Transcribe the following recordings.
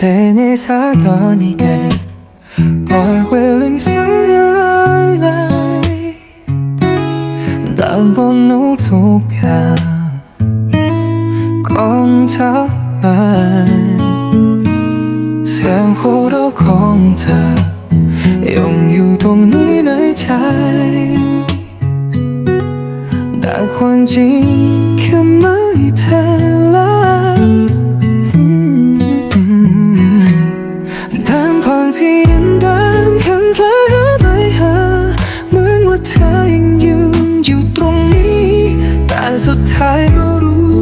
내내 사연이게 Are willing to lie 난 번호 도피야 con thấp mai xem phố đó không thờ dùng yêu thương ní nơi trái đã khoan chỉ khi mới thay lại ยก็รู้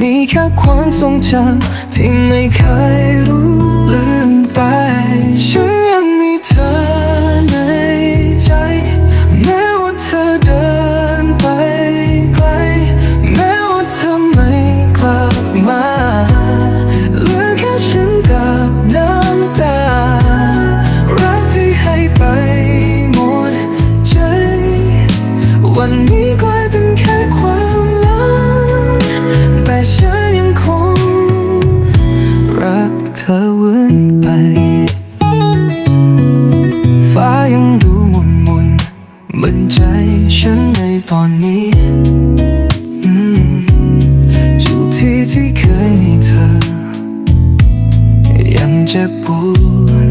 มีแค่ความทรงจำที่ไม่เคยรู้ ไป ฟ้ายังดูหมุนหมุนเหมือนใจฉันในตอนนี้อืมทุกที่ที่เคยมีเธอ ยังเจ็บปวด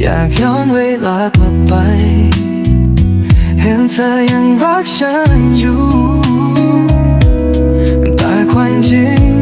อยากย้อนเวลากลับไป เห็นเธอยังรักฉันอยู่ แต่ความจริง